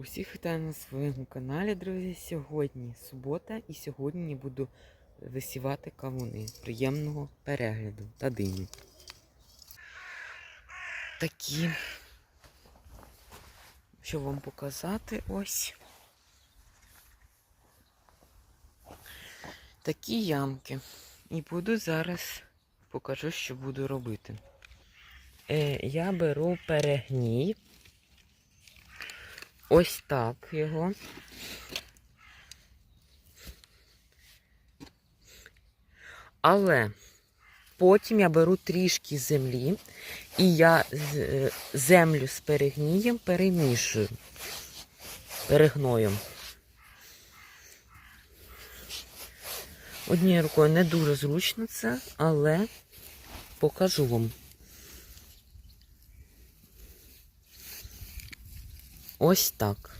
Усіх вітаю на своєму каналі, друзі. Сьогодні субота і сьогодні буду висівати кавуни. Приємного перегляду та диму. Такі, що вам показати, ось. Такі ямки. І буду зараз покажу, що буду робити. Е, я беру перегній. Ось так його. Але потім я беру трішки землі і я е, землю з перегнієм перемішую перегноєм. Однією рукою не дуже зручно це, але покажу вам. Ось так.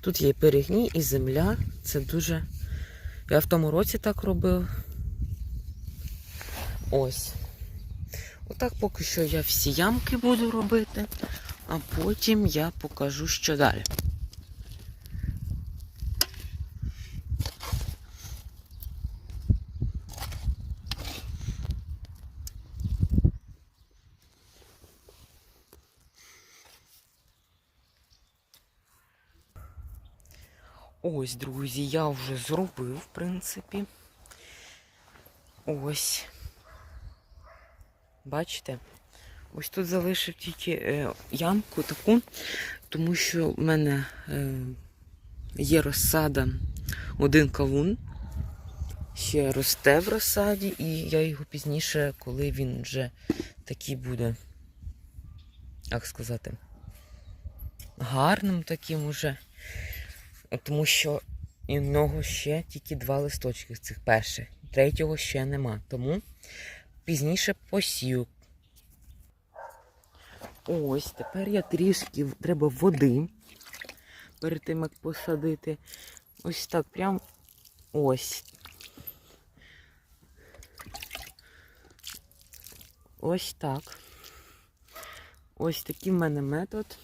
Тут є перегній і земля. Це дуже. Я в тому році так робив. Ось. Отак поки що я всі ямки буду робити, а потім я покажу, що далі. Ось, друзі, я вже зробив, в принципі. Ось. Бачите? Ось тут залишив тільки е, ямку таку, тому що в мене е, є розсада, один кавун. Ще росте в розсаді, і я його пізніше, коли він вже такий буде, як сказати, гарним таким уже. Тому що і в нього ще тільки два листочки з цих перших. Третього ще нема. Тому пізніше посію. Ось, тепер я трішки треба води перед тим, як посадити. Ось так, прям ось. Ось так. Ось такий в мене метод.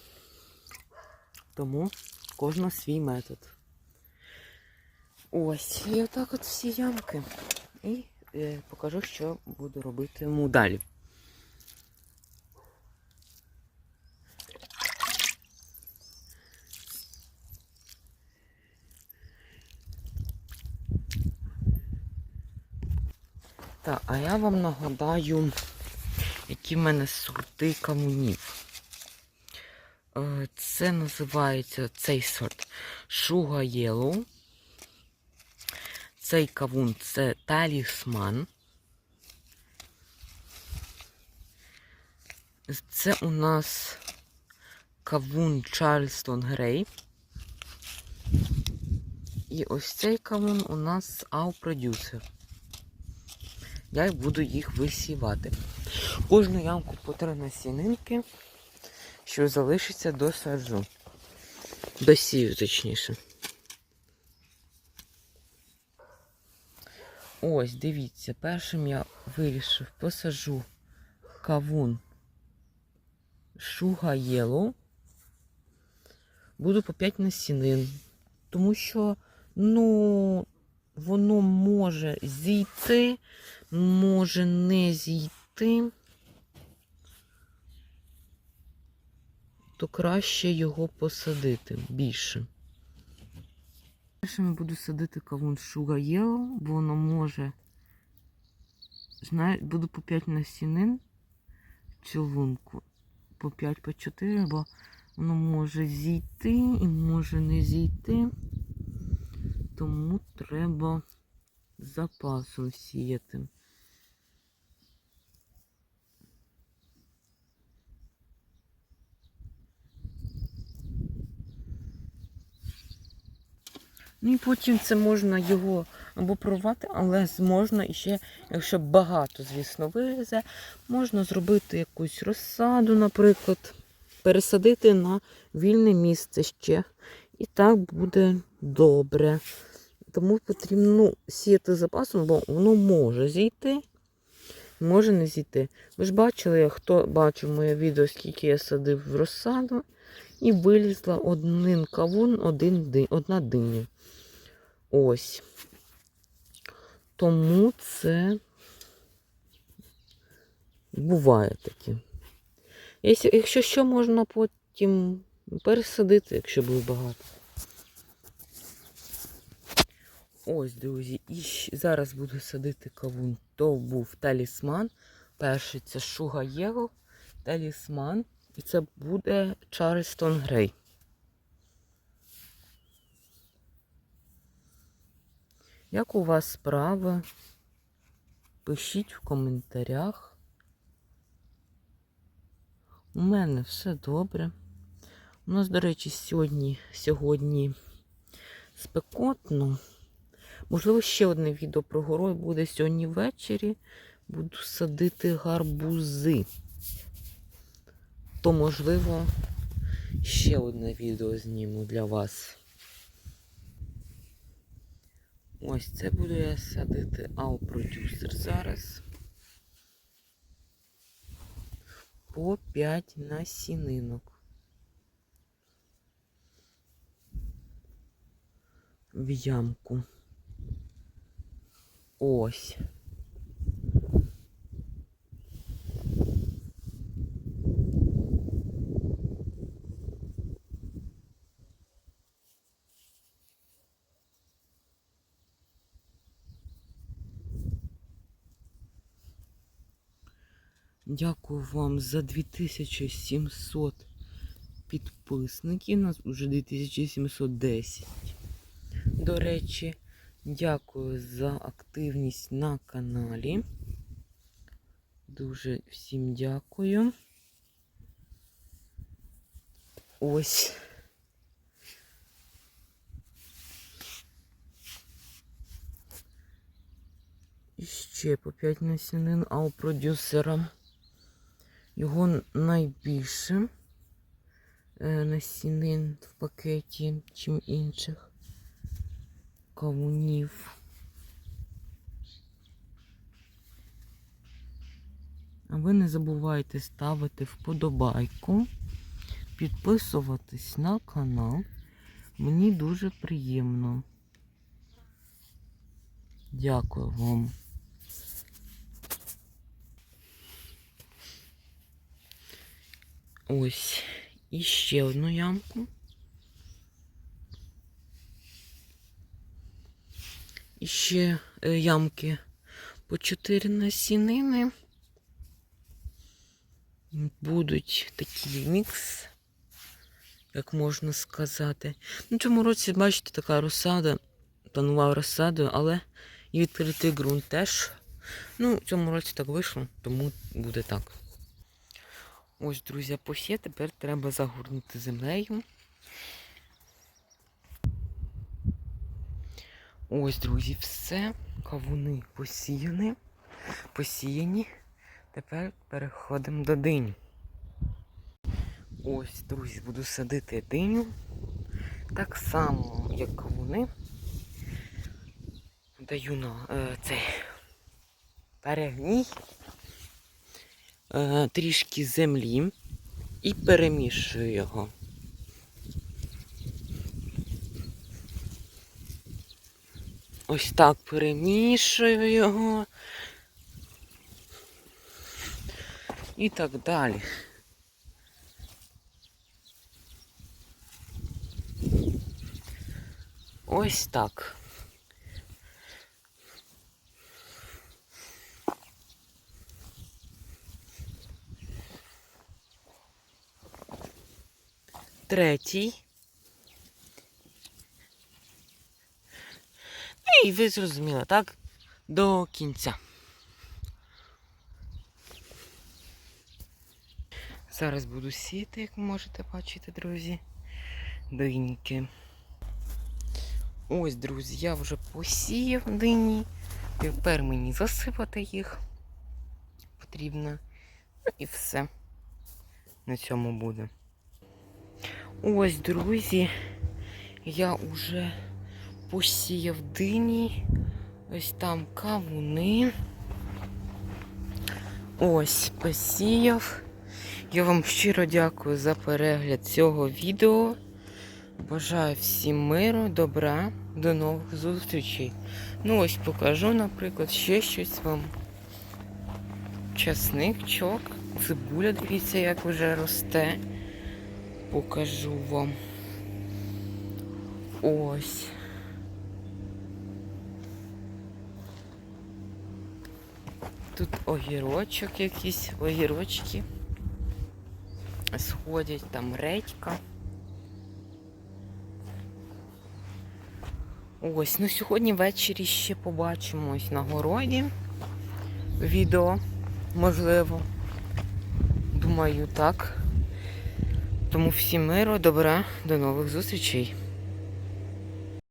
Тому кожна свій метод. Ось, і отак от всі ямки. І е, покажу, що буду робити йому далі. Так, а я вам нагадаю, які в мене сорти кавунів. Е, Це називається цей сорт Sugar Yellow. Цей кавун це талісман. Це у нас кавун Чарльстон Грей. І ось цей кавун у нас Ау Продюсер. Я буду їх висівати. Кожну ямку по три насінинки, що залишиться досаджу. Досію, точніше. Ось, дивіться, першим я вирішив, посажу кавун Шуга Yellow. Буду по 5 насінин. Тому що, ну, воно може зійти, може не зійти. То краще його посадити більше. Першим буду садити кавун Yellow, бо воно може. Знаю, буду по 5 насінин цю лунку. По 5 по 4, бо воно може зійти і може не зійти. Тому треба запасом сіяти. Ну і потім це можна його або прорвати, але можна іще, якщо багато, звісно, вилізе, можна зробити якусь розсаду, наприклад, пересадити на вільне місце ще. І так буде добре. Тому потрібно ну, сіяти запасом, бо воно може зійти, може не зійти. Ви ж бачили, хто бачив моє відео, скільки я садив в розсаду, І вилізла один кавун, один одна диня. Ось. Тому це буває таке. Якщо, що, можна потім пересадити, якщо буде багато. Ось, друзі, і зараз буду садити кавун. То був талісман. Перший це Шуга Єго, талісман. І це буде Чарльстон Грей. Як у вас справи? Пишіть в коментарях. У мене все добре. У нас, до речі, сьогодні, сьогодні спекотно. Можливо, ще одне відео про горой буде сьогодні ввечері. Буду садити гарбузи. То, можливо, ще одне відео зніму для вас. Ось це буду я садити ау-продюсер зараз. По 5 насінинок. В ямку. Ось. Дякую вам за 2700 підписників. У нас вже 2710. До речі, дякую за активність на каналі. Дуже всім дякую. Ось. І ще по 5 насінин, а у продюсера його найбільше е, насінин в пакеті, чим інших кавунів. А ви не забувайте ставити вподобайку, підписуватись на канал. Мені дуже приємно. Дякую вам. Ось і ще одну ямку. І ще е, ямки по 4 насінини. Будуть такий мікс, як можна сказати. Ну, цьому році, бачите, така розсада, планував розсадою, але і відкритий ґрунт теж. Ну, в цьому році так вийшло, тому буде так. Ось, друзі, посє, тепер треба загорнути землею. Ось, друзі, все. Кавуни посіяні. Посіяні. Тепер переходимо до дині. Ось, друзі, буду садити диню. Так само, як кавуни. Даю на е, цей перегній. Е, трішки землі і перемішую його. Ось так перемішую його. І так далі. Ось так. Третій. Ну, І ви зрозуміли, так? До кінця. Зараз буду сіти, як можете бачити, друзі. Диньки. Ось, друзі, я вже посіяв дині. Тепер мені засипати їх потрібно. Ну і все. На цьому буде. Ось, друзі, я вже посіяв дині. Ось там кавуни. Ось посіяв. Я вам щиро дякую за перегляд цього відео. Бажаю всім миру, добра, до нових зустрічей. Ну ось покажу, наприклад, ще щось вам. Часник, чок, цибуля, дивіться, як вже росте. Покажу вам. Ось. Тут огірочок якийсь, огірочки. Сходять, там редька. Ось, ну сьогодні ввечері ще побачимось на городі. Відео, можливо. Думаю, так. Тому всім миру, добра, до нових зустрічей.